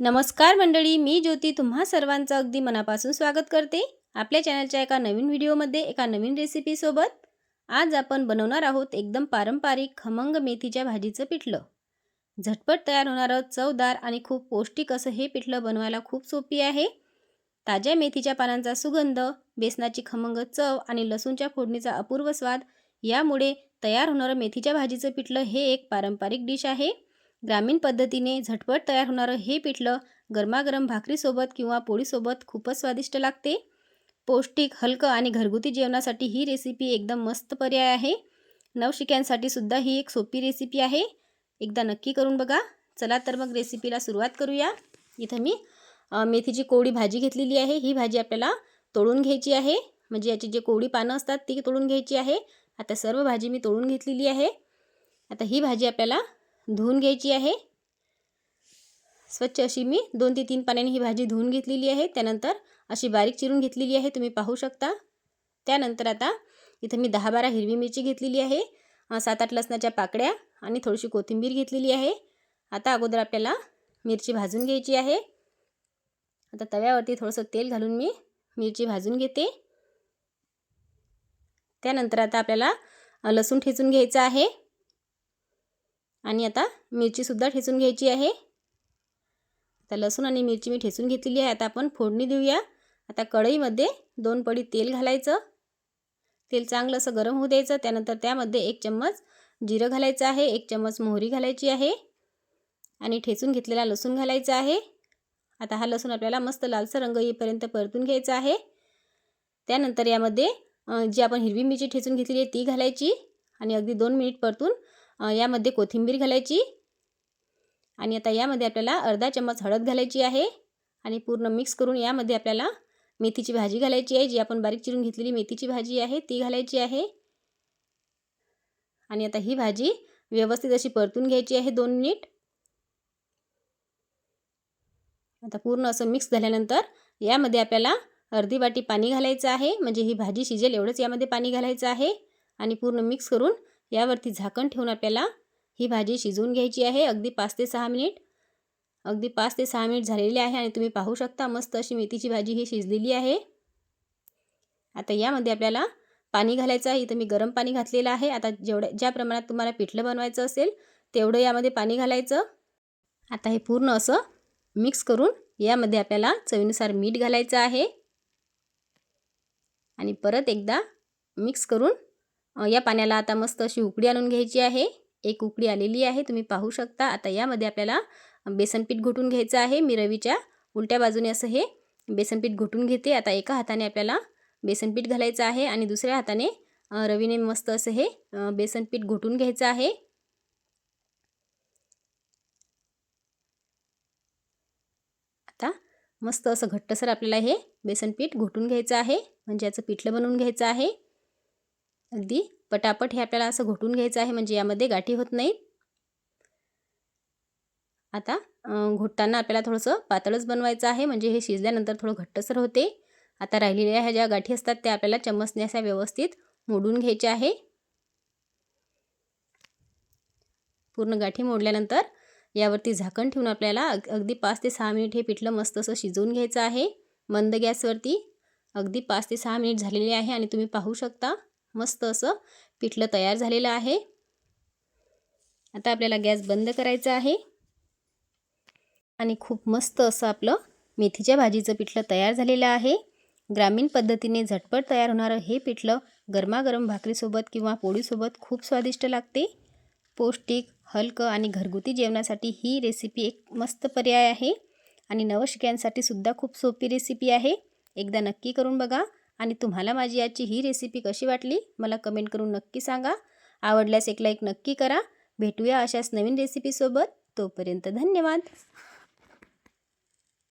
नमस्कार मंडळी मी ज्योती तुम्हा सर्वांचं अगदी मनापासून स्वागत करते. आपल्या चॅनलच्या एका नवीन व्हिडिओमध्ये एका नवीन रेसिपीसोबत आज आपण बनवणार आहोत एकदम पारंपरिक खमंग मेथीच्या भाजीचं पिठलं. झटपट तयार होणारं चवदार आणि खूप पौष्टिक असं हे पिठलं बनवायला खूप सोपी आहे. ताज्या मेथीच्या पानांचा सुगंध बेसनाची खमंग चव आणि लसूणच्या फोडणीचा अपूर्व स्वाद यामुळे तयार होणारं मेथीच्या भाजीचं पिठलं हे एक पारंपरिक डिश आहे. ग्रामीण पद्धतीने झटपट तयार होणारं हे पिठलं गरमागरम भाकरीसोबत किंवा पोळीसोबत खूपच स्वादिष्ट लागते. पौष्टिक हलकं आणि घरगुती जेवणासाठी ही रेसिपी एकदम मस्त पर्याय आहे. नवशिक्यांसाठी सुद्धा ही एक सोपी रेसिपी आहे. एकदा नक्की करून बघा. चला तर मग रेसिपीला सुरुवात करूया. इथं मी मेथीची कोवळी भाजी घेतलेली आहे. ही भाजी आपल्याला तोडून घ्यायची आहे. म्हणजे याची जे कोवळी पानं असतात ती तोडून घ्यायची आहे. आता सर्व भाजी मी तोडून घेतलेली आहे. आता ही भाजी आपल्याला धुवून घ्यायची आहे. स्वच्छ अशी मी दोन ते तीन पाण्याने ही भाजी धुवून घेतलेली आहे. त्यानंतर अशी बारीक चिरून घेतलेली आहे. तुम्ही पाहू शकता. त्यानंतर आता इथं मी दहा बारा हिरवी मिरची घेतलेली आहे. सात आठ लसणाच्या पाकड्या आणि थोडीशी कोथिंबीर घेतलेली आहे. आता अगोदर आपल्याला मिरची भाजून घ्यायची आहे. आता तव्यावरती थोडंसं तेल घालून मी मिरची भाजून घेते. त्यानंतर आता आपल्याला लसूण ठेचून घ्यायचं आहे. आणि आता मिरचीसुद्धा ठेचून घ्यायची आहे. आता लसूण आणि मिरची मी ठेचून घेतलेली आहे. आता आपण फोडणी देऊया. आता कढईमध्ये दोन पडी तेल घालायचं. तेल चांगलं असं गरम होऊ द्यायचं. त्यानंतर त्यामध्ये एक चम्मच जिरं घालायचं आहे. एक चम्मच मोहरी घालायची आहे. आणि ठेचून घेतलेला लसूण घालायचा आहे. आता हा लसूण आपल्याला मस्त लालसर रंग येईपर्यंत परतून घ्यायचा आहे. त्यानंतर यामध्ये जी आपण हिरवी मिरची ठेचून घेतलेली आहे ती घालायची. आणि अगदी दोन मिनिट परतून यामध्ये कोथिंबीर घालायची. आणि आता यामध्ये आपल्याला अर्धा चम्मच हळद घालायची आहे. आणि पूर्ण मिक्स करून यामध्ये आपल्याला मेथीची भाजी घालायची आहे. जी आपण बारीक चिरून घेतलेली मेथीची भाजी आहे ती घालायची आहे. आणि आता ही भाजी व्यवस्थित अशी परतून घ्यायची आहे दोन मिनिट. आता पूर्ण असं मिक्स झाल्यानंतर यामध्ये आपल्याला अर्धी वाटी पाणी घालायचं आहे. म्हणजे ही भाजी शिजेल एवढंच यामध्ये पाणी घालायचं आहे. आणि पूर्ण मिक्स करून यावरती झाकण ठेवून आपल्याला ही भाजी शिजवून घ्यायची आहे. अगदी पाच ते सहा मिनिट. अगदी पाच ते सहा मिनिट झालेले आहे आणि तुम्ही पाहू शकता मस्त अशी मेथीची भाजी ही शिजलेली आहे. आता यामध्ये आपल्याला पाणी घालायचं आहे. इथं मी गरम पाणी घातलेलं आहे. आता जेवढ्या ज्या प्रमाणात तुम्हाला पिठलं बनवायचं असेल तेवढं यामध्ये पाणी घालायचं. आता हे पूर्ण असं मिक्स करून यामध्ये आपल्याला चवीनुसार मीठ घालायचं आहे. आणि परत एकदा मिक्स करून या पाण्याला आता मस्त अशी उकडी आणून घ्यायची आहे. एक उकडी आलेली आहे तुम्ही पाहू शकता. आता यामध्ये आपल्याला बेसनपीठ घोटून घ्यायचं आहे. मी रवीच्या उलट्या बाजूने असं हे बेसनपीठ घोटून घेते. आता एका हाताने आपल्याला बेसनपीठ घालायचं आहे आणि दुसऱ्या हाताने रवीने मस्त असं हे बेसनपीठ घोटून घ्यायचं आहे. आता मस्त असं घट्टसर आपल्याला हे बेसनपीठ घोटून घ्यायचं आहे. म्हणजे याचं पिठलं बनवून घ्यायचं आहे. अगदी. पटापट हे आपल्याला असं घोटून घ्यायचं आहे म्हणजे यामध्ये गाठी होत नाहीत. आता घोटताना आपल्याला थोडंसं पातळच बनवायचं आहे म्हणजे हे शिजल्यानंतर थोडं घट्टसर होते. आता राहिलेल्या ह्या ज्या गाठी असतात त्या आपल्याला चम्मचने अशा व्यवस्थित मोडून घ्यायच्या आहे. पूर्ण गाठी मोडल्यानंतर यावरती झाकण ठेवून आपल्याला अगदी पाच ते सहा मिनिट हे पिठलं मस्त असं शिजवून घ्यायचं आहे. मंद गॅसवरती अगदी पाच ते सहा मिनिट झालेले आहे आणि तुम्ही पाहू शकता. मस्त असं पिठलं तयार झालेलं आहे. आता आपल्याला गॅस बंद करायचा आहे. आणि खूप मस्त असं आपलं मेथीच्या भाजीचं पिठलं तयार झालेलं आहे. ग्रामीण पद्धतीने झटपट तयार होणारं हे पिठलं गरमागरम भाकरीसोबत किंवा पोळीसोबत खूप स्वादिष्ट लागते. पौष्टिक हलकं आणि घरगुती जेवणासाठी ही रेसिपी एक मस्त पर्याय आहे. आणि नवशिक्यांसाठी सुद्धा खूप सोपी रेसिपी आहे. एकदा नक्की करून बघा. आणि तुम्हाला माझी आजची ही रेसिपी कशी वाटली मला कमेंट करून नक्की सांगा. आवडल्यास एक लाईक नक्की करा. भेटूया अशाच नवीन रेसिपीसोबत तोपर्यंत धन्यवाद.